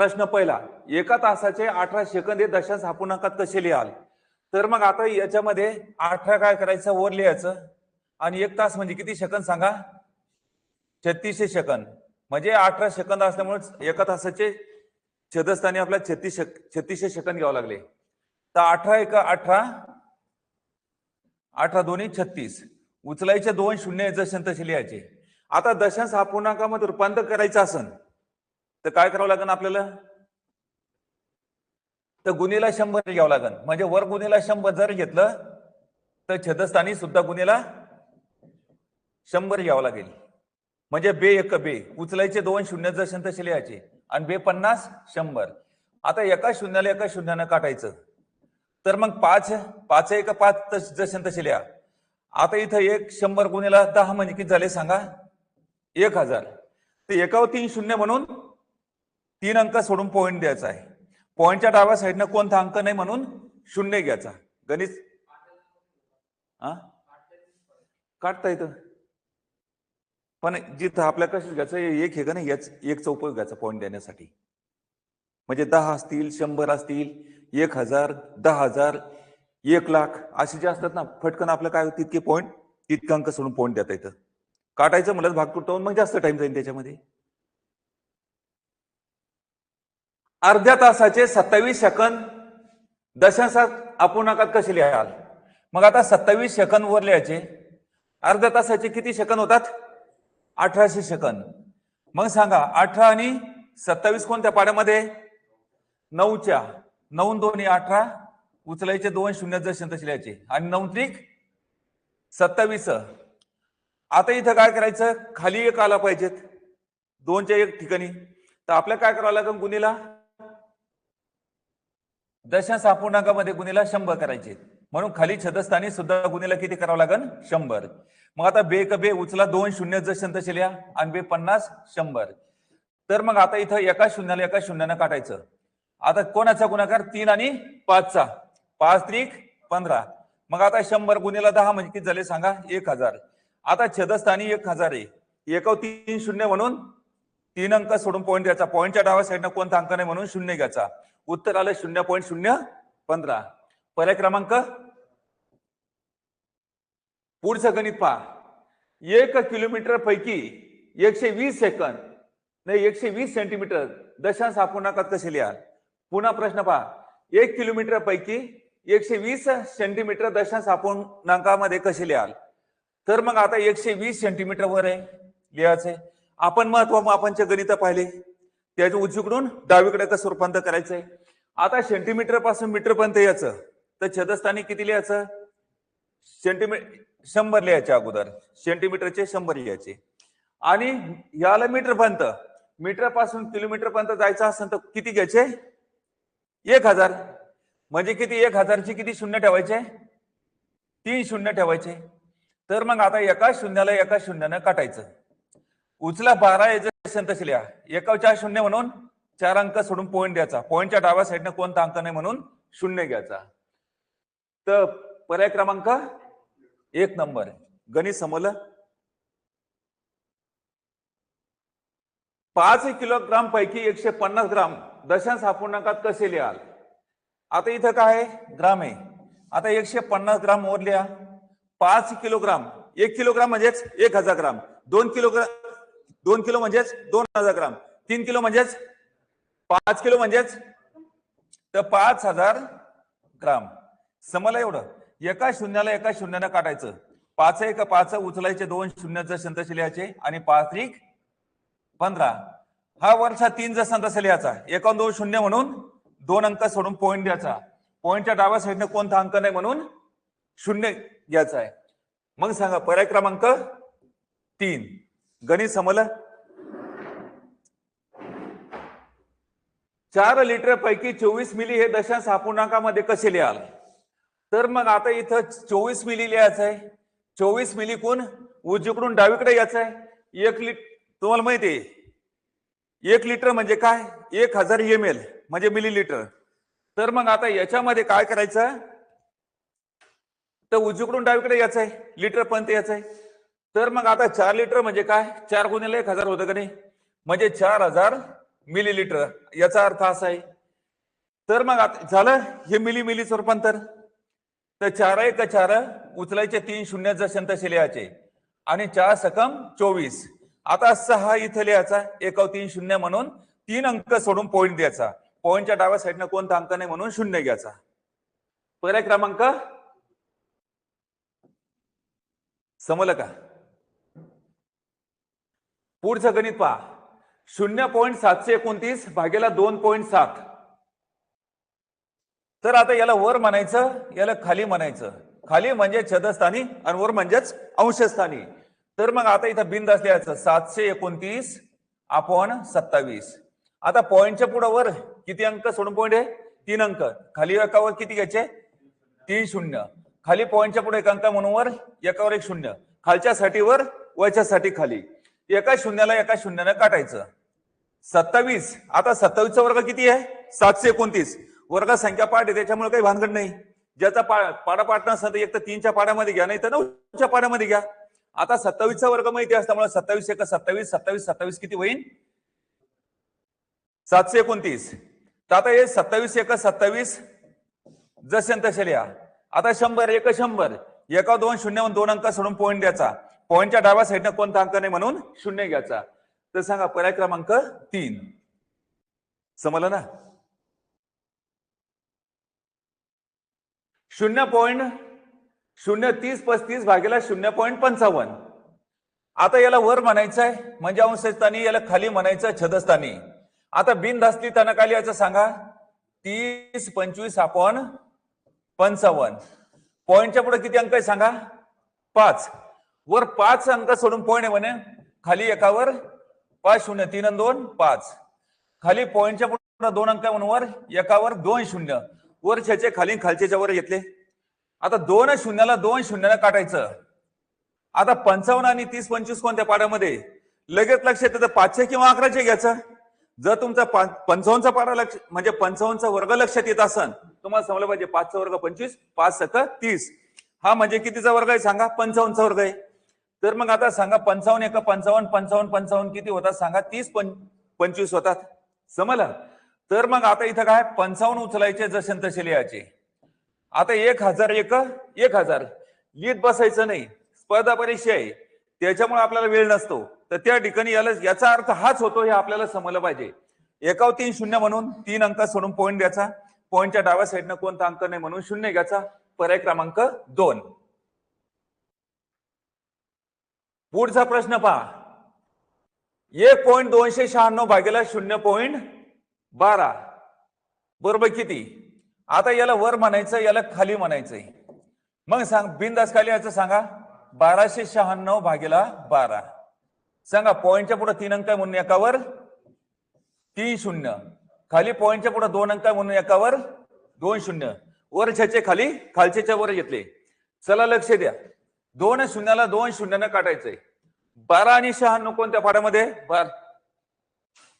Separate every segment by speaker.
Speaker 1: प्रश्न पहिला एका तासाचे अठरा सेकंद हे दशांश अपूर्णांकात कसे लिहाल तर मग आता याच्यामध्ये अठरा काय करायचं? वर लिहायचं. आणि एक तास म्हणजे किती सेकंद सांगा? छत्तीसशे सेकंद. म्हणजे अठरा सेकंद असल्यामुळे एका तासाचे छेदस्थानी आपल्याला छत्तीस छत्तीसशे सेकंद घ्यावं लागले. तर अठरा एक अठरा अठरा दोन्ही छत्तीस. उचलायचे दोन शून्य जसे तसे लिहायचे. आता दशांश अपूर्णांकामध्ये रूपांतर करायचं असन तर काय करावं लागेल आपल्याला? तर गुन्हेला शंभर घ्यावं लागेल म्हणजे वर गुन्हेला शंभर जर घेतलं तर छदस्थानी सुद्धा गुन्हेला शंभर घ्यावं लागेल. म्हणजे बे एक बे. उचलायचे दोन शून्य जर तसे लिहायचे आणि बे पन्नास शंभर. आता एका शून्याला एका शून्यानं काटायचं. तर मग पाच पाच एक पाच तस- तसे लिहा आता इथं एक शंभर गुन्हेला दहा म्हणजे किती झाले सांगा? एक हजार. तर एकावर तीन शून्य म्हणून तीन अंक सोडून पॉईंट द्यायचा आहे. पॉईंटच्या डाव्या साईडनं कोणता अंक नाही म्हणून शून्य घ्यायचा. गणित हा काढता येतं. पण जिथं आपल्या कसं घ्यायचं? हे एक हे का नाही? याच एक उपयोग घ्यायचा पॉईंट देण्यासाठी. म्हणजे दहा असतील शंभर असतील एक हजार दहा हजार एक लाख असे जे असतात ना फटकन आपलं काय तितके पॉईंट तितकं अंक सोडून पॉईंट देता येतं. काटायचं म्हणलं भाग तुटतो मग जास्त टाइम जाईल त्याच्यामध्ये. अर्ध्या तासाचे सत्तावीस सेकंद. दशांशात अपूर्णांकात कसे लिहाल? मग आता सत्तावीस सेकंद वर लिहायचे. अर्ध्या तासाचे किती सेकंद होतात? अठराशे सेकंद. मग सांगा अठरा आणि सत्तावीस कोणत्या पाड्यामध्ये? नऊच्या. नऊ दोन्ही अठरा. उचलायचे दोन शून्य जसे तसे लिहायचे. आणि नऊ त्रिक सत्तावीस. आता इथं काय करायचं? खाली एक आला पाहिजेत. दोनच्या एक ठिकाणी. तर आपल्याला काय करावं लागेल गुन्हेला दशांश अपूर्णांकामध्ये गुन्हेला शंभर करायचे. म्हणून खाली छदस्थानी सुद्धा गुन्हेला किती करावं लागेल शंभर. मग आता बे क बे उचला दोन शून्य जशन तसे आणि बे पन्नास शंभर. तर मग आता इथं एका शून्याला एका शून्यानं काटायचं. आता कोणाचा गुणाकार? तीन आणि पाचचा. पाच त्रिक पंधरा. मग आता शंभर गुन्हेला दहा म्हणजे किती झाले सांगा? एक हजार. आता छदस्थानी एक हजार आहे. एकव तीन शून्य म्हणून तीन अंक सोडून पॉईंट द्यायचा पॉईंटच्या डाव्या साईडनं कोणता अंक नाही म्हणून शून्य घ्यायचा. उत्तर आलं शून्य पॉईंट शून्य पंधरा. पर्याय क्रमांक. पुढचं गणित पहा. एक किलोमीटर पैकी एकशे वीस सेकंद नाही एकशे वीस सेंटीमीटर दशांश अपूर्णांकात कसे लिहाल पुन्हा प्रश्न पहा. एक किलोमीटर पैकी एकशे वीस सेंटीमीटर दशांश अपूर्णांकामध्ये कसे लिहाल? तर मग आता एकशे वीस सेंटीमीटर वर आहे लिहायचंय आपण महत्त्व मापांचे गणित पाहिले त्याच्या उजवीकडून डावीकडे कसं रूपांतर करायचंय? आता सेंटीमीटरपासून मीटर पर्यंत यायचं. तर छदस्थानी किती लिहायचं? सेंटीमीटर शंभर लिहायचे अगोदर. सेंटीमीटरचे शंभर लिहायचे. आणि याला मीटर पर्यंत. मीटरपासून किलोमीटर पर्यंत जायचं असेल तर किती घ्यायचे? एक हजार. म्हणजे किती? एक हजारची किती शून्य ठेवायचे? तीन शून्य ठेवायचे. तर मग आता एका शून्याला एका शून्यानं काटायचं. उचला बारा याचं तसे लिहा. एका चार शून्य म्हणून चार अंक सोडून पॉईंट द्यायचा. पॉईंटच्या डाव्या साईडनं कोणता अंक नाही म्हणून शून्य घ्यायचा. तर पर्याय क्रमांक एक नंबर. गणित समजलं? पाच किलोग्राम पैकी एकशे पन्नास ग्राम दशांश अपूर्णांकात कसे लिहाल? आता इथं काय आहे? ग्राम आहे. आता एकशे पन्नास ग्राम वर लिहा. पाच किलोग्राम. एक किलोग्राम म्हणजेच एक हजार ग्राम. दोन किलोग्राम दोन किलो म्हणजेच दोन हजार ग्राम. तीन किलो म्हणजेच पाच किलो म्हणजेच? तर पाच हजार ग्राम. समजलं एवढं? एका शून्याला एका शून्यानं काटायचं. पाच एक पाच उचलायचे दोन शून्याचं जसे लिहायचे आणि पाच एक पंधरा. हा वर्षा तीन जर संतस लिहायचा एका दोन शून्य म्हणून दोन अंक सोडून पॉईंट द्यायचा. पॉईंटच्या डाव्या साईडनं कोणता अंक नाही म्हणून शून्य घ्यायचा आहे. मग सांगा पर्याय क्रमांक तीन. गणित समजलं? चार लिटर पैकी चोवीस मिली हे दशांश अपूर्णांकामध्ये कसे लिहाल तर मग आता इथं चोवीस मिली लिहायचं आहे. चोवीस मिली कोण? उजवीकडून डावीकडे यायचं आहे. एक लिट तुम्हाला माहिती आहे एक लिटर म्हणजे काय? एक हजार एम एल म्हणजे मिली लिटर तर मग आता याच्यामध्ये काय करायचं? तर उजवीकडून डावीकडे यायचं आहे. लिटर पर्यंत यायचं आहे. तर मग आता चार लिटर म्हणजे काय? चार गुन्ह्याला एक हजार होतं का नाही? म्हणजे चार हजार मिलीलिटर. याचा अर्थ असा आहे. तर मग आता झालं हे मिली मिलीचं रूपांतर. तर चार एक चार उचलायचे तीन शून्य जसे तसे लिहायचे. आणि चार सकम चोवीस. आता सहा इथं लिहायचा. एकाव तीन शून्य म्हणून तीन अंक सोडून पॉईंट द्यायचा. पॉईंटच्या डाव्या साईडनं कोणता अंक नाही म्हणून शून्य घ्यायचा. पर्याय क्रमांक. समजलं का पुढचं गणित पहा. शून्य पॉईंट सातशे एकोणतीस भागेला दोन पॉईंट सात. तर आता याला वर म्हणायचं याला खाली म्हणायचं. खाली म्हणजे छदस्थानी आणि वर म्हणजेच अंशस्थानी. तर मग आता इथं बिंद असल्याचं सातशे एकोणतीस आपण सत्तावीस. आता पॉईंटच्या पुढं वर किती अंक? सोडून पॉईंट आहे तीन अंक. खाली एकावर किती घ्यायचे? तीन शून्य. खाली पॉईंटच्या पुढे एक अंक म्हणून वर एकावर एक शून्य. खालच्या साठीवर वरच्या साठी खाली. एका शून्याला एका शून्यानं काटायचं. सत्तावीस. आता सत्तावीसचा वर्ग किती आहे? सातशे एकोणतीस. वर्ग संख्या पाठ आहे त्याच्यामुळे काही भानगड नाही. ज्याचा पा पाडा पाठ नसतं एक तर तीनच्या पाड्यामध्ये घ्या नाही तर नऊच्या पाड्यामध्ये घ्या. आता सत्तावीसचा वर्ग माहिती असल्यामुळे सत्तावीस एक सत्तावीस सत्तावीस सत्तावीस किती होईल सातशे एकोणतीस. तर आता हे सत्तावीस एक सत्तावीस जसे तसे लिहा. आता शंभर एक शंभर. एका दोन शून्य दोन अंक सोडून पॉईंट द्यायचा. पॉईंटच्या डाव्या साईडनं कोणता अंक नाही म्हणून शून्य घ्यायचा. तर सांगा पर्याय क्रमांक तीन. समजलं ना? शून्य पॉईंट शून्य तीस पस्तीस भागेला शून्य पॉईंट पंचावन्न. आता याला वर म्हणायचं आहे म्हणजे अंशस्थानी याला खाली म्हणायचं छदस्थानी. आता बिनधास्ती असली याचं काय लिहायचं सांगा? तीस पंचवीस आपण पंचावन्न. पॉईंटच्या पुढे किती अंक आहे सांगा? पाच. वर पाच अंक सोडून पॉईंट आहे म्हणे. खाली एकावर पाच शून्य तीन आणि दोन पाच. खाली पॉईंटच्या पुढे दोन अंक म्हणून एकावर दोन शून्य. वर छेचे खाली खालचेच्या वर घेतले. आता दोन शून्याला दोन शून्याला काटायचं. आता पंचावन्न आणि तीस पंचवीस कोणत्या पाड्यामध्ये लगेच लक्ष येतं पाचशे किंवा अकराशे घ्यायचं. जर तुमचा पंचावन्नचा पाडा लक्ष म्हणजे पंचावन्नचा वर्ग लक्षात येत असन तुम्हाला समजलं पाहिजे पाचचा वर्ग पंचवीस पाच सक तीस. हा म्हणजे कितीचा वर्ग आहे सांगा? पंचावन्नचा वर्ग आहे. तर मग आता सांगा पंचावन्न एका पंचावन्न पंचावन्न पंचावन्न किती होतात? सांगा तीस पं पंचवीस होतात. समजलं? तर मग आता इथं काय? पंचावन्न उचलायचे जसे तसे लिहायचे. आता एक हजार एक एक हजार. लिहित बसायचं नाही. स्पर्धा परीक्षा आहे. त्याच्यामुळे आपल्याला वेळ नसतो. तर त्या ठिकाणी याला याचा अर्थ हाच होतो हे आपल्याला समजलं पाहिजे. एकाव तीन शून्य म्हणून तीन अंक सोडून पॉईंट द्यायचा. पॉईंटच्या डाव्या साईडनं कोणता अंक नाही म्हणून शून्य घ्यायचा. पर्याय क्रमांक दोन. पुढचा प्रश्न पहा. एक पॉईंट दोनशे शहाण्णव भागेला शून्य पॉईंट बारा. बरोबर किती? आता याला वर म्हणायचं याला खाली म्हणायचंय. मग सांग बिंदास खाली याचं सांगा. बाराशे शहाण्णव भागेला बारा. सांगा पॉईंटच्या पुढे तीन अंक आहे म्हणून एकावर तीन शून्य. खाली पॉईंटच्या पुढे दोन अंक आहे म्हणून एकावर दोन शून्य. वर खाली खालचे वर घेतले. चला लक्ष द्या. दोन शून्याला दोन शून्यानं काटायचंय. बारा आणि शहाण्णव कोणत्या पाड्यामध्ये बार.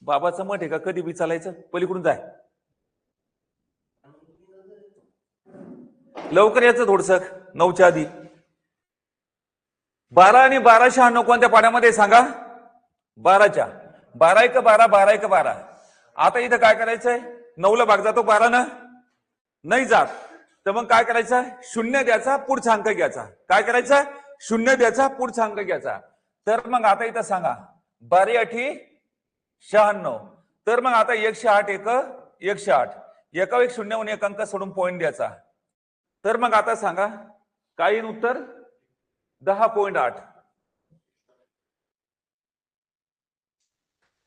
Speaker 1: बाबाचं मठ आहे का? कधी बी चालायचं? पलीकडून जाय. लवकर याचं थोडस. नऊच्या आधी. बारा आणि बारा शहाण्णव कोणत्या पाड्यामध्ये सांगा. बाराच्या. बारा एक बारा बारा एक बारा. आता इथं काय करायचंय? नऊला भाग जातो बारा ना नाही जात. तर मग काय करायचं? शून्य द्यायचा पुढचा अंक घ्यायचा. काय करायचं? शून्य द्यायचा पुढचा अंक घ्यायचा. तर मग आता इथं सांगा. बारी अठी शहाण्णव. तर मग आता एकशे आठ एक एकशे आठ. एका एक शून्य एक अंक सोडून पॉईंट द्यायचा. तर मग आता सांगा. काय येईल उत्तर? दहा पॉईंट आठ.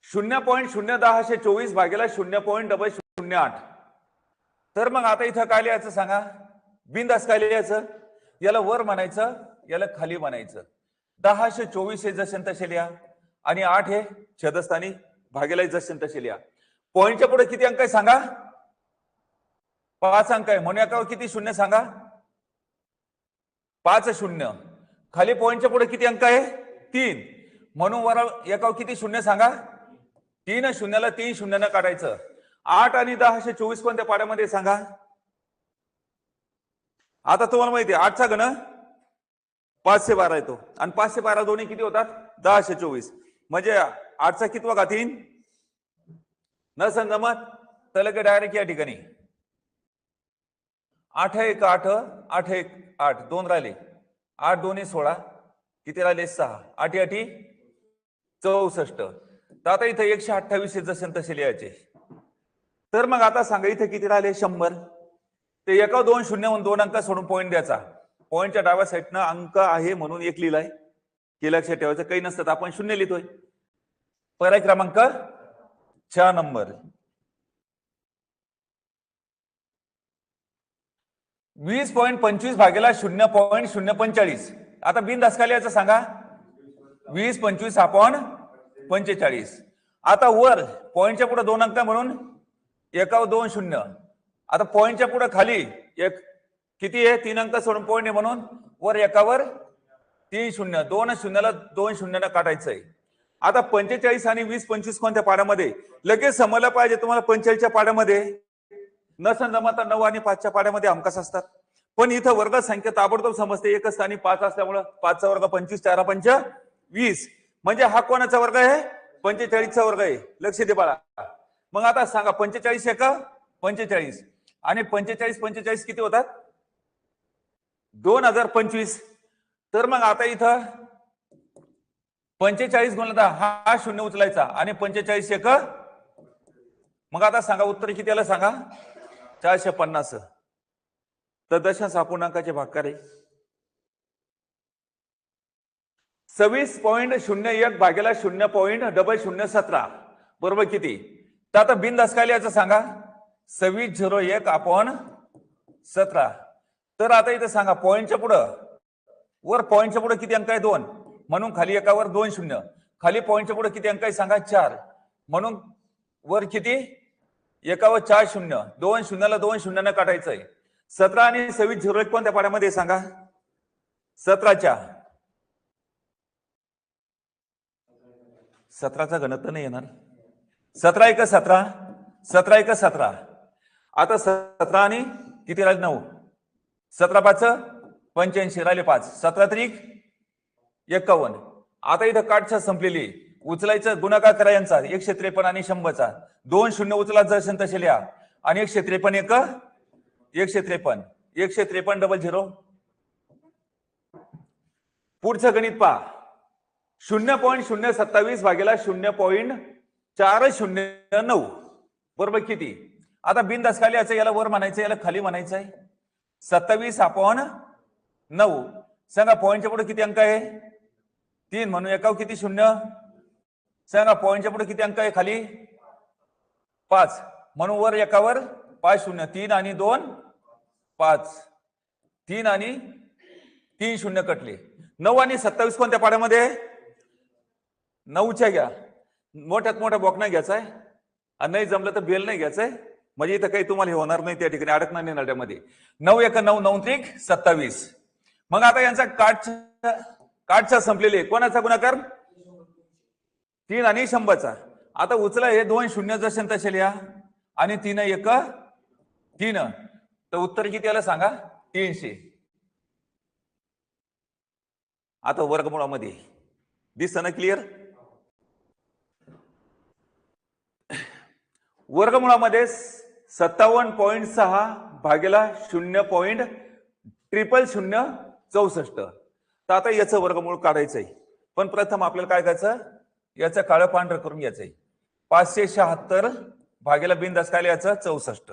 Speaker 1: शून्य पॉईंट शून्य दहाशे चोवीस भागेला शून्य पॉईंट डबल शून्य आठ. तर मग आता इथं काय लिहायचं सांगा? बिंदास काय लिहायचं? याला वर म्हणायचं याला खाली म्हणायचं. दहाशे चोवीस हे जसे तसे लिहा. आणि आठ हे छदस्थानी भागेला जसे तसे लिहा. पॉईंटच्या पुढे किती अंक आहे सांगा? पाच अंक आहे. म्हणून एकावर किती शून्य सांगा? पाच शून्य. खाली पॉईंटच्या पुढे किती अंक आहे? तीन. म्हणून वर एकावर किती शून्य सांगा? तीन शून्याला तीन शून्यानं काढायचं. आठ आणि दहाशे चोवीस कोणत्या पाड्यामध्ये सांगा? आता तुम्हाला माहिती आहे आठचा गण पाचशे बारा येतो. आणि पाचशे बारा दोन्ही किती होतात? दहाशे चोवीस. म्हणजे आठचा कितवा का तीन? नसन जमत तर डायरेक्ट या ठिकाणी. आठ एक आठ आठ एक आठ. दोन राहिले. आठ दोन्ही सोळा. किती राहिले? सहा. आठी आठी चौसष्ट. तर आता इथं एकशे अठ्ठावीस जसे तसे लिहायचे. तर मग आता सांगा इथे किती राहिले? शंभर. ते एका दोन शून्य म्हणून दोन अंक सोडून पॉईंट द्यायचा. पॉईंटच्या डाव्या साईडनं अंक आहे म्हणून एक लिहिलाय. की लक्षात ठेवायचं. काही नसतं तर आपण शून्य लिहितोय. पर्याय क्रमांक चार नंबर. वीस पॉईंट पंचवीस भागेला शून्य पॉईंट शून्य पंचेचाळीस. आता बिन दसकाली याचं सांगा? वीस पंचवीस आपण पंचेचाळीस. आता वर पॉईंटच्या पुढे दोन अंक म्हणून एकावर दोन शून्य. आता पॉईंटच्या पुढे खाली एक किती आहे? तीन अंक सोडून पॉईंट आहे म्हणून. वर एकावर तीन शून्य. दोन शून्याला दोन शून्याला आहे आता पंचेचाळीस आणि वीस पंचवीस कोणत्या पाड्यामध्ये लगेच समजलं पाहिजे तुम्हाला पंचेचाळीसच्या पाड्यामध्ये नसन जमता नऊ आणि पाचच्या पाड्यामध्ये हमखास असतात. पण इथं वर्ग संख्या ताबडतोब समजते. एकच स्थानी पाच असल्यामुळं पाचचा वर्ग पंचवीस चारा पंच वीस. म्हणजे हा कोणाचा वर्ग आहे? पंचेचाळीसचा वर्ग आहे. लक्ष दे बाळा. मग आता सांगा पंचेचाळीस एक पंचेचाळीस. आणि पंचेचाळीस पंचेचाळीस किती होतात? दोन हजार पंचवीस. तर मग आता इथं पंचेचाळीस गुणला हा शून्य उचलायचा. आणि पंचेचाळीस एक मग आता सांगा उत्तर किती आलं सांगा? चारशे पन्नास. तर दशांश अपूर्णांकाचे भागकार आहे. सव्वीस पॉईंट शून्य एक भागेला शून्य पॉईंट डबल शून्य सतरा. बरोबर किती? तर आता बिन दसकाली याचं सांगा. सव्वीस झिरो एक अपॉन सतरा. तर आता इथं सांगा पॉईंटच्या पुढं. वर पॉईंटच्या पुढे किती अंक आहे? दोन. म्हणून खाली एकावर दोन शून्य. खाली पॉईंटच्या पुढे किती अंक आहे? सांगा चार. म्हणून वर किती? एकावर चार शून्य. दोन शून्याला दोन शून्यानं आहे सतरा आणि सव्वीस झिरो एक कोणत्या पाड्यामध्ये सांगा. सतराच्या. सतराचा गणत नाही येणार. सतरा एक सतरा सतरा एक सतरा. आता सतरा आणि किती राहिले? नऊ. सतरा पाच पंच्याऐंशी. राहिले पाच. सतरा त्रिक एक्कावन्न आता इथं काटछा संपलेली. उचलायचं गुणाकार करा यांचा. एकशे त्रेपन्न आणि शंभरचा. दोन शून्य उचला जसे तसे लिहा. आणि एकशे त्रेपन्न एक एकशे त्रेपन्न. एकशे त्रेपन्न डबल झिरो पुढचं गणित पहा. शून्य पॉईंट शून्य सत्तावीस भागेला शून्य पॉईंट चार शून्य नऊ. बरोबर किती? आता बिनदास खाली याचं याला वर म्हणायचं याला खाली म्हणायचं आहे. सत्तावीस अपॉन नऊ. सांगा पॉईंटच्या पुढे किती अंक आहे? तीन म्हणून एकावर किती शून्य? सांगा पॉईंटच्या पुढे किती अंक आहे खाली? पाच. म्हणून वर एकावर पाच शून्य. तीन आणि दोन पाच. तीन आणि तीन शून्य कटले. नऊ आणि सत्तावीस कोणत्या पाड्यामध्ये? नऊच्या घ्या. मोठ्यात मोठा नाही घ्यायचा आहे आणि नाही जमलं तर बेल नाही घ्यायचंय. म्हणजे इथं काही तुम्हाला हे होणार नाही त्या ठिकाणी अडकणार नाही नाट्यामध्ये नऊ एक नऊ नऊ त्रिक सत्तावीस. मग आता यांचा काठचा काठचा संपलेले कोणाचा गुणाकार? तीन आणि शंभरचा. आता उचला हे दोन शून्य दर्शन तसे लिहा. आणि तीन एक तीन. तर उत्तर किती आलं सांगा? तीनशे. आता वर्गमुळामध्ये. दिसतं ना क्लिअर वर्गमुळामध्ये सत्तावन्न पॉईंट सहा भागेला शून्य पॉईंट ट्रिपल शून्य चौसष्ट. तर आता याचं वर्गमूळ काढायचंय. पण प्रथम आपल्याला काय करायचं याचं काळं पांढरं करून घ्यायचंय. पाचशे शहात्तर भागेला बिन दसकायला याचं चौसष्ट.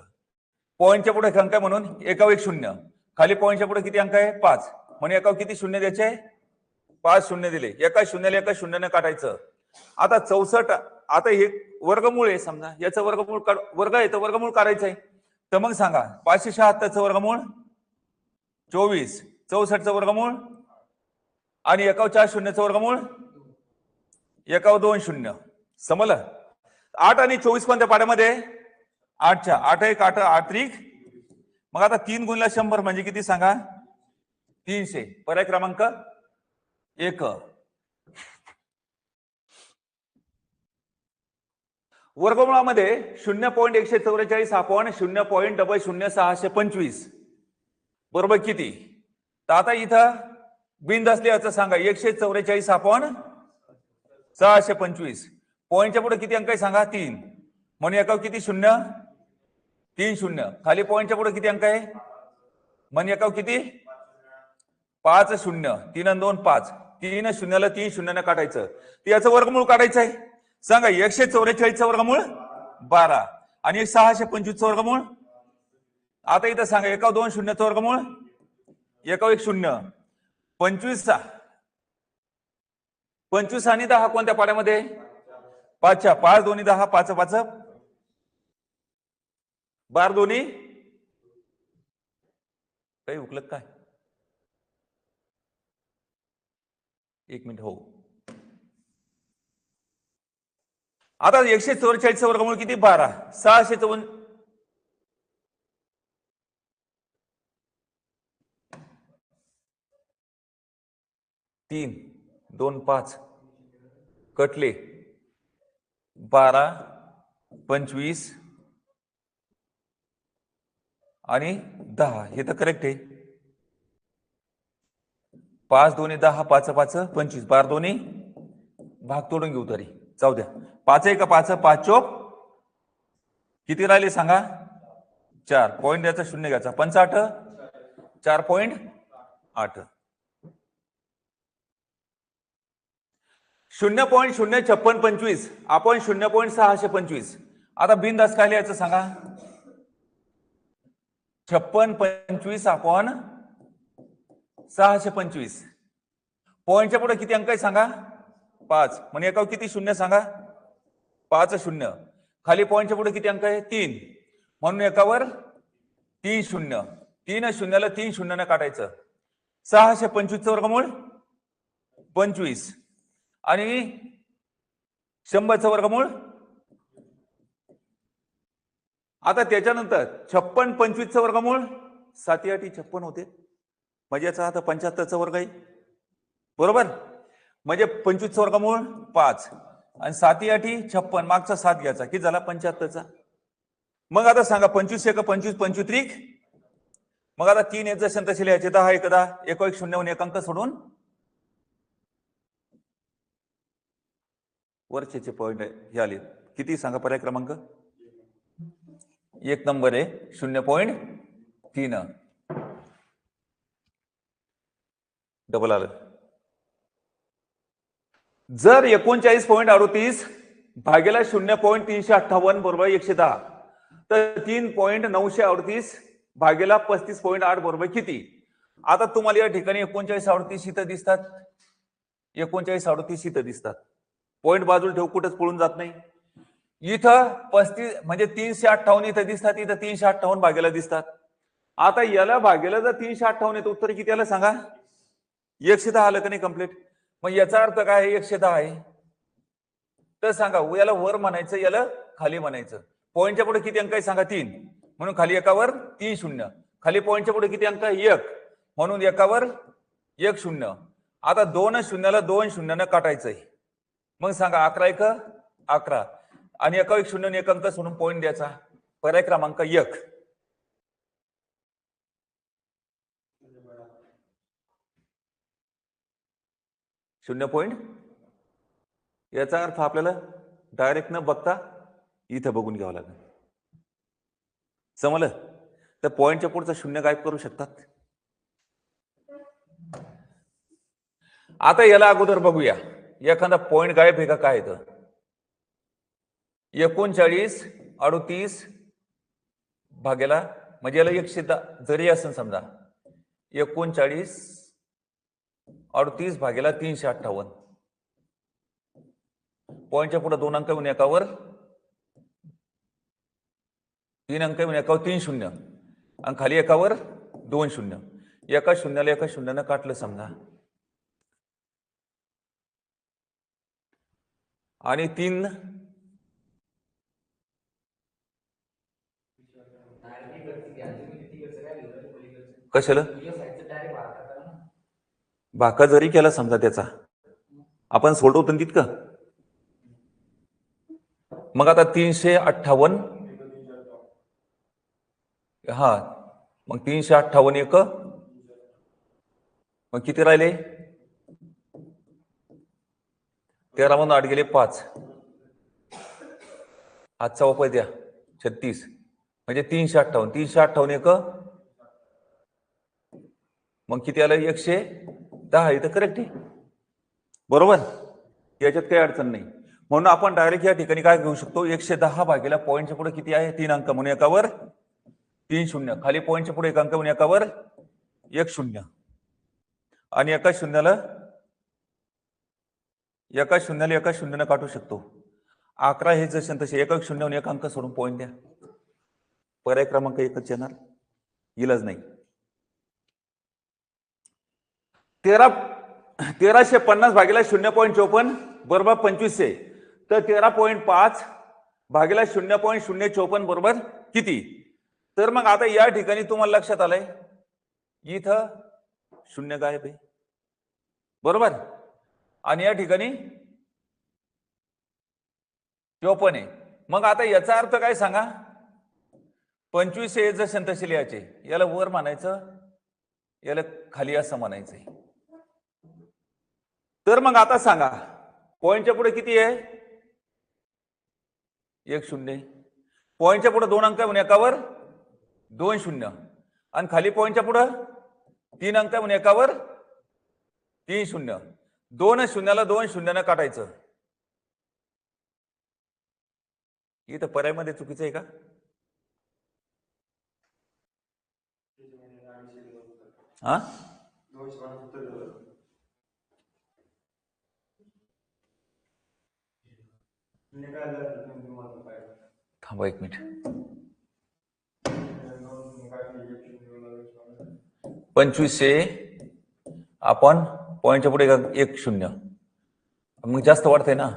Speaker 1: पॉईंटच्या पुढे अंक आहे म्हणून एकावर एक शून्य. खाली पॉईंटच्या पुढे किती अंक आहे? पाच. म्हणून एकावर किती शून्य द्यायचे? पाच शून्य दिले. एका शून्याला एका शून्याने काढायचं. आता चौसष्ट आता हे वर्गमूळ आहे समजा याचं वर्गमूळ काढ वर्ग आहे तर वर्गमूळ करायचं आहे. तर मग सांगा पाचशे शहात्तरचं वर्गमूळ चोवीस चौसष्टचं वर्गमूळ आणि एकाव चार शून्यचं वर्गमूळ एकाव दोन शून्य. समजलं? आठ आणि चोवीस कोणत्या पाड्यामध्ये आठच्या. आठ एक आठ आठ त्रिक. मग आता तीन गुणला शंभर म्हणजे किती सांगा? तीनशे. पर्याय क्रमांक एक. वर्गमुळामध्ये शून्य पॉईंट एकशे चौवेचाळीस आपण शून्य पॉईंट डबल शून्य सहाशे पंचवीस. बरोबर किती? तर आता इथं बिंद असल्याचं सांगा. एकशे चौवेचाळीस आपण सहाशे पंचवीस. पॉईंटच्या पुढे किती अंक आहे सांगा? तीन. म्हणून एकावर किती? शून्य. तीन शून्य. खाली पॉईंटच्या पुढे किती अंक आहे? म्हणून एकावर किती? पाच शून्य. तीन दोन पाच. तीन शून्याला तीन शून्यानं काढायचं. ते याचं वर्गमूळ काढायचं आहे. सांगा एकशे चौवेचाळीसचा वर्गमूळ? बारा. आणि सहाशे पंचवीसचा वर्गमूळ? आता इथं सांगा एका दोन शून्यचा वर्गमूळ? एका एक शून्य. पंचवीसचा. पंचवीस आणि दहा कोणत्या पाड्यामध्ये? पाचच्या. पाच दोन्ही दहा पाच पाच. बार दोन्ही? काही उकलत काय? एक मिनिट हो. आता एकशे चौवेचाळीसचं वर्गमूळ किती? बारा. सहाशे चौवन तीन. दोन पाच. कटले. बारा. पंचवीस. आणि दहा. हे तर करेक्ट आहे. पाच दोन्ही दहा. पाच पाच पंचवीस. बारा दोन्ही भाग तोडून घेऊ तरी. जाऊ द्या. पाच एक पाच पाच चोप. किती राहिले सांगा? चार. पॉईंट द्यायचा शून्य घ्यायचा. पंचाठ चार पॉईंट आठ. शून्य पॉईंट शून्य छप्पन पंचवीस. आपण शून्य पॉईंट सहाशे पंचवीस. आता बिनदास काय लिहायचं सांगा? छप्पन पंचवीस आपण सहाशे पंचवीस. पॉईंटच्या पुढे किती अंक आहे सांगा? पाच. म्हणजे एका किती शून्य सांगा? पाच शून्य. खाली पॉईंटच्या पुढे किती अंक आहे? तीन. म्हणून एकावर तीन शून्य. तीन शून्याला तीन शून्यानं काढायचं. सहाशे पंचवीसचं वर्गमूळ पंचवीस. आणि शंभरचं वर्गमूळ आता त्याच्यानंतर छप्पन पंचवीसचं वर्गमूळ साती आठी छप्पन होते. म्हणजे याचा आता पंच्याहत्तरचा वर्ग आहे. बरोबर? म्हणजे पंचवीस वर्गमूळ पाच. आणि साती आठी छप्पन. मागचा सात घ्यायचा. किती झाला? पंच्याहत्तरचा. मग आता सांगा पंचवीस एक पंचवीस पंचवीस मग आता तीन एक जसे तसे लिहायचे दहा एक दहा. एक एक शून्य एक अंक सोडून. वरचे पॉईंट हे आले. किती सांगा पर्याय क्रमांक? एक नंबर आहे. शून्य पॉईंट तीन. डबल आलं. जर एकोणचाळीस पॉईंट अडोतीस भागेला शून्य पॉईंट तीनशे अठ्ठावन्न बरोबर एकशे दहा. तर तीन पॉईंट नऊशे अडतीस भागेला पस्तीस पॉईंट आठ बरोबर किती? आता तुम्हाला या ठिकाणी एकोणचाळीस अडतीस इथं दिसतात. एकोणचाळीस अडतीस इथं दिसतात. पॉईंट बाजूला ठेवू कुठंच पळून जात नाही. इथं पस्तीस म्हणजे तीनशे अठ्ठावन्न इथं दिसतात इथं तीनशे अठ्ठावन्न भागेला दिसतात. आता याला भागेला जर तीनशे अठ्ठावन्न येतं उत्तर किती आलं सांगा? एकशे दहा आलं का नाही कंप्लीट मग याचा अर्थ काय? आहे एकशे दहा आहे. तर सांगा याला वर म्हणायचं याला खाली म्हणायचं. पॉईंटच्या पुढे किती अंक आहे सांगा? तीन. म्हणून खाली एकावर तीन शून्य. खाली पॉईंटच्या पुढे किती अंक? आहे एक. म्हणून एकावर एक शून्य. आता दोन शून्याला दोन शून्यानं काटायचंय. मग सांगा अकरा एक? अकरा. आणि एका एक शून्य एक अंक सोडून पॉईंट द्यायचा. पर्याय क्रमांक एक. शून्य पॉईंट याचा अर्थ आपल्याला डायरेक्ट न बघता इथं बघून घ्यावं लागेल. समजलं? तर पॉईंटच्या पुढचं शून्य गायब करू शकतात. आता याला अगोदर बघूया. एखादा पॉईंट गायब आहे का? काय येतं एकोणचाळीस अडतीस भागेला म्हणजे याला एकशे दहा जरी असेल समजा एकोणचाळीस अडतीस भागेला तीनशे अठ्ठावन्न. पॉईंटच्या पुढे दोन अंक येऊन एकावर. तीन अंक येऊन एकावर तीन शून्य. आणि खाली एकावर दोन शून्य. एका शून्याला एका शून्यानं काटलं समजा. आणि तीन. कशाला? भाका जरी केला समजा त्याचा. आपण सोडवतो ना तितकं? मग आता तीनशे अठ्ठावन्न. हा मग तीनशे अठ्ठावन्न एक. मग किती राहिले? तेरा मधून आठ गेले पाच. आजचा वापर द्या. छत्तीस. म्हणजे तीनशे अठ्ठावन्न. तीनशे अठ्ठावन्न एक. मग किती आलं? एकशे? दहा इथं करेक्ट आहे. बरोबर? याच्यात काही अडचण नाही. म्हणून आपण डायरेक्ट या ठिकाणी काय घेऊ शकतो? एकशे दहा भागेला पॉईंटच्या पुढे किती आहे? तीन अंक म्हणून एकावर तीन शून्य. खाली पॉईंटच्या पुढे एक अंक म्हणून एकावर एक शून्य. आणि एका शून्याला एका शून्याला एका शून्यानं काढू शकतो. अकरा हे जसे तसे एक एक शून्य एक अंक सोडून पॉईंट द्या. पर्याय क्रमांक एकच येणार. इलाज नाही. तेरा तेराशे पन्नास भागीला शून्य पॉईंट चोपन्न बरोबर पंचवीसशे. तर तेरा पॉईंट पाच भागीला शून्य पॉईंट शून्य चोपन्न बरोबर किती? तर मग आता या ठिकाणी तुम्हाला लक्षात आलंय. इथं शून्य गायब आहे. बरोबर? आणि या ठिकाणी चोपन्न आहे. मग आता याचा अर्थ काय सांगा? पंचवीसशे जर जसे तसे लिहायचे याला वर मानायचं याला खाली असं म्हणायचंय तर मग आता सांगा पॉईंटच्या पुढे किती आहे? एक शून्य. पॉईंटच्या पुढे दोन अंक आहे म्हणून एकावर दोन शून्य. आणि खाली पॉईंटच्या पुढं तीन अंक आहे म्हणून एकावर तीन शून्य. दोन शून्याला दोन शून्यानं काटायचं. इथं पर्यायमध्ये चुकीचं आहे का? हा? थांबा एक मिनिट. पंचवीसशे आपण पॉईंटच्या पुढे एक- शून्य. मग जास्त वाढतंय ना?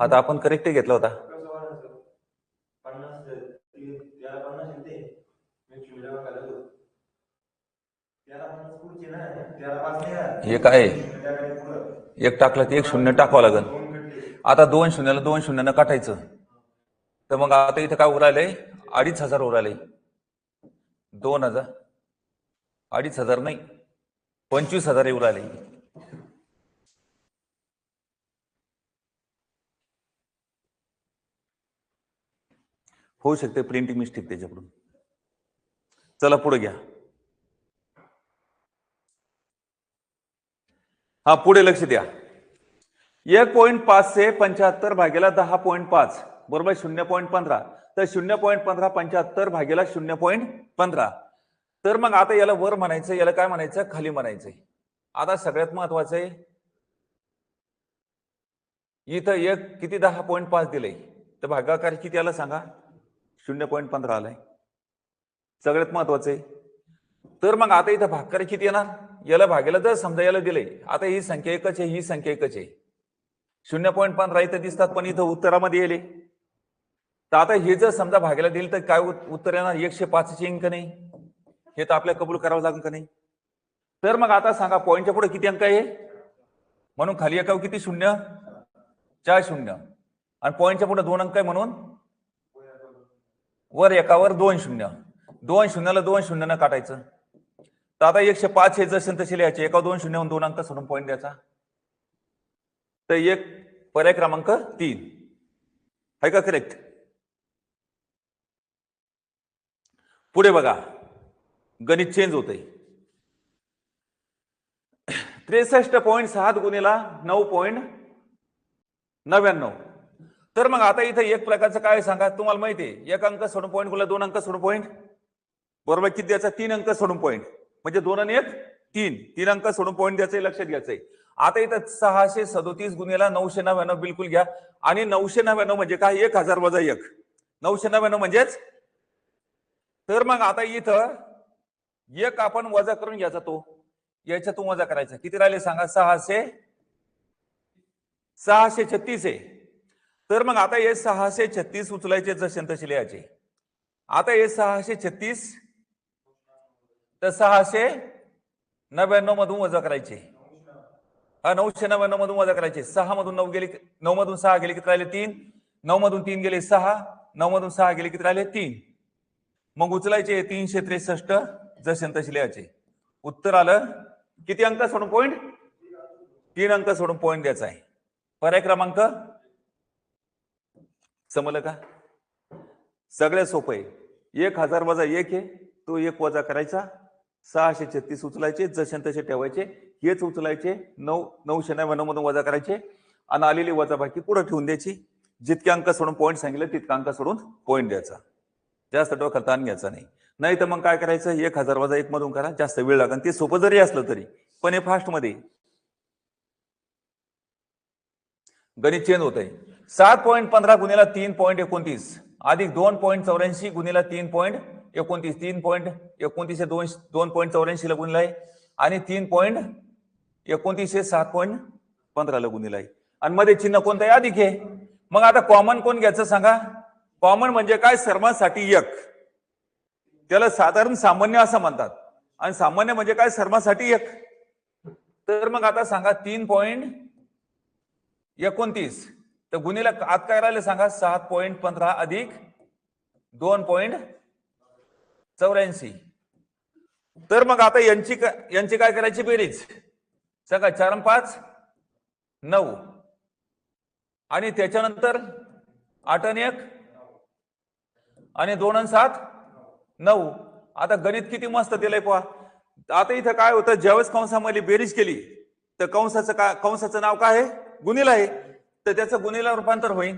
Speaker 1: आता आपण करेक्ट घेतला होता. हे काय एक टाकलं तर एक शून्य टाकावं लागेल. आता दोन शून्याला दोन शून्यानं काटायचं. तर मग आता इथं काय उरायलंय? अडीच हजार उरायलंय. दोन हजार. अडीच हजार नाही. पंचवीस हजार येऊ राहिले होऊ शकते प्रिंटिंग मिस्टेक त्याच्याकडून. चला पुढे घ्या. हा पुढे लक्ष द्या. एक पॉईंट पाच से पंच्याहत्तर भागेला दहा पॉईंट पाच. बरोबर शून्य पॉईंट पंधरा. तर शून्य पॉईंट पंधरा पंच्याहत्तर भागेला शून्य पॉईंट पंधरा. तर मग आता याला वर म्हणायचं याला काय म्हणायचं? खाली म्हणायचंय आता सगळ्यात महत्वाचं आहे इथं एक किती दहा पॉईंट पाच दिलंय तर भागाकार किती आला सांगा? शून्य पॉईंट पंधरा आलाय. सगळ्यात महत्वाचं आहे. तर मग आता इथं भागकार किती येणार? याला भागेला जर समजा याला दिलंय आता ही संख्या एकच आहे ही संख्या एकच आहे. शून्य पॉईंट पंधरा इथं दिसतात पण इथं उत्तरामध्ये येले तर आता हे जर समजा भागायला दिलं तर काय उत्तर येणार? एकशे पाचशे अंक नाही. हे तर आपल्याला कबूल करावं लागेल का नाही? तर मग आता सांगा पॉईंटच्या पुढे किती अंक आहे? म्हणून खाली एकावर किती? शून्य. चार शून्य. आणि पॉईंटच्या पुढे दोन अंक आहे म्हणून? वर एकावर दोन शून्य. दोन शून्याला दोन शून्यानं काटायचं. तर आता एकशे पाच हे जसे तसे लिहायचे. एका दोन शून्य दोन अंक सोडून पॉईंट द्यायचा. तर एक पर्याय क्रमांक तीन. आहे का करेक्ट पुढे बघा. गणित चेंज होतंय. त्रेसष्ट पॉईंट सात गुणेला नऊ पॉईंट नव्याण्णव. तर मग आता इथं एक प्रकारचं काय सांगा? तुम्हाला माहिती आहे एक अंक सोडून पॉईंट गुणला दोन अंक सोडून पॉईंट बरोबर? किती द्यायचा? तीन अंक सोडून पॉईंट म्हणजे दोन आणि एक तीन. तीन अंक सोडून पॉईंट द्यायचं लक्षात घ्यायचंय. आता इथं सहाशे सदोतीस गुन्हेला नऊशे नव्याण्णव बिलकुल घ्या. आणि नऊशे नव्याण्णव म्हणजे काय? एक हजार वजा एक. नऊशे नव्याण्णव म्हणजेच? तर मग आता इथं एक आपण वजा करून घ्यायचा तो. याच्यातून वजा करायचा. किती राहिले सांगा? सहाशे? सहाशे छत्तीस आहे. तर मग आता हे सहाशे छत्तीस उचलायचे जसे तसे लिहायचे. आता हे सहाशे छत्तीस तर सहाशे नव्याण्णव मधून वजा करायचे. नऊशे नव्याण्णव मधून वजा करायचे. सहा मधून नऊ गेले नऊ मधून सहा गेले किती राहिले? तीन. नऊ मधून तीन गेले सहा. नऊ मधून सहा गेले किती राहिले? तीन. मग उचलायचे तीनशे त्रेसष्ट जसे तसे लिहायचे. उत्तर आलं किती अंक सोडून पॉईंट तीन अंक सोडून पॉईंट द्यायचा आहे. पर्याय क्रमांक? समजलं का? सगळ्यात सोपं आहे. एक हजार वजा एक आहे. तो एक वजा करायचा. सहाशे छत्तीस उचलायचे जसे तसे ठेवायचे. हेच उचलायचे नऊ नऊशे नव्याण्णव मधून वजा करायचे आणि आलेली वजाबाकी पुढे ठेवून द्यायची. जितके अंक सोडून पॉईंट सांगितलं तितका अंक सोडून पॉईंट द्यायचा. जास्त डोक्याला ताण घ्यायचा नाही. नाही तर मग काय करायचं? एक हजार वजा एक मधून करा जास्त वेळ लागेल. ते सोपं जरी असलं तरी. पण हे फास्टमध्ये. गणित चेंज होत आहे सात पॉईंट पंधरा गुन्हेला तीन पॉईंट एकोणतीस. अधिक दोन पॉईंट चौऱ्याऐंशी गुन्हेला तीन पॉईंट एकोणतीस. तीन पॉईंट एकोणतीसशे दोन दोन पॉईंट चौऱ्याऐंशीला गुन्हेला आहे आणि तीन पॉईंट एकोणतीसशे सहा पॉईंट पंधराला गुन्हेला आहे आणि मध्ये चिन्ह कोणतं आहे? अधिक आहे. मग आता कॉमन कोण घ्यायचं सांगा? कॉमन म्हणजे काय? सर्वांसाठी एक. त्याला साधारण सामान्य असं म्हणतात. आणि सामान्य म्हणजे काय? सर्वांसाठी एक. तर मग आता सांगा तीन पॉईंट एकोणतीस. तर गुन्हेला आत काय राहिले सांगा? सात पॉईंट पंधरा अधिक दोन पॉईंट चौऱ्याऐंशी. तर मग आता यांची का- यांची काय करायची बेरीज? सगळं चार आणि पाच नऊ. आणि त्याच्यानंतर आठ आणि एक आणि दोन आणि सात नऊ. आता गणित किती मस्त दिलंय पहा आता इथं काय होतं ज्यावेळेस कंसामध्ये बेरीज केली तर कंसाचं काय कंसाचं नाव काय आहे? गुन्हेला आहे. तर त्याचं गुन्हेला रूपांतर होईल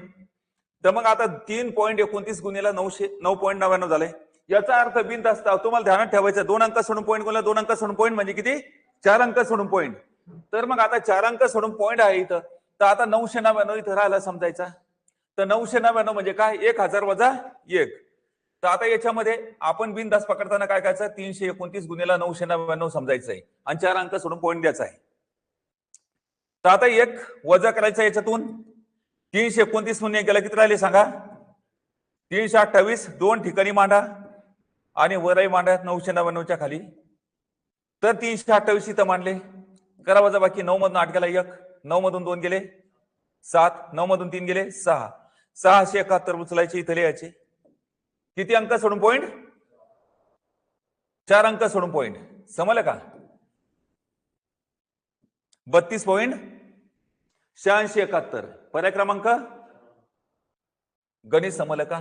Speaker 1: तर मग आता तीन पॉईंट एकोणतीस गुन्हेला नऊशे नऊ पॉईंट नव्याण्णव झालंय. याचा अर्थ बिंद असता तुम्हाला ध्यानात ठेवायचं दोन अंक सोडून पॉईंट गुन्हा दोन अंक सोडून पॉईंट म्हणजे किती? चार अंक सोडून पॉईंट. तर मग आता चार अंक सोडून पॉईंट आहे इथं. तर आता नऊशे नव्याण्णव इथं राहिला समजायचा. तर नऊशे नव्याण्णव म्हणजे काय? एक हजार वजा एक. तर आता याच्यामध्ये आपण बिनदास पकडताना काय करायचं? तीनशे एकोणतीस गुन्हेला नऊशे नव्याण्णव समजायचं आहे आणि चार अंक सोडून पॉईंट द्यायचा आहे. तर आता एक वजा करायचा याच्यातून. तीनशे एकोणतीस म्हणून एक गेला किती राहिले सांगा? तीनशे अठ्ठावीस दोन ठिकाणी मांडा. आणि वरही मांडा नऊशे नव्याण्णवच्या खाली. तर तीनशे अठ्ठावीस इथं मांडले. करा वजा बाकी. नऊ मधून आठ गेला एक नऊ मधून दोन गेले सात नऊ मधून तीन गेले सहा. सहाशे एकाहत्तर उचलायचे इथं लिहायचे. किती अंक सोडून पॉइंट चार अंक सोडून पॉइंट समजलं का? बत्तीस पॉइंट शहाऐंशी एकाहत्तर. पर्याय क्रमांक? गणित समजलं का?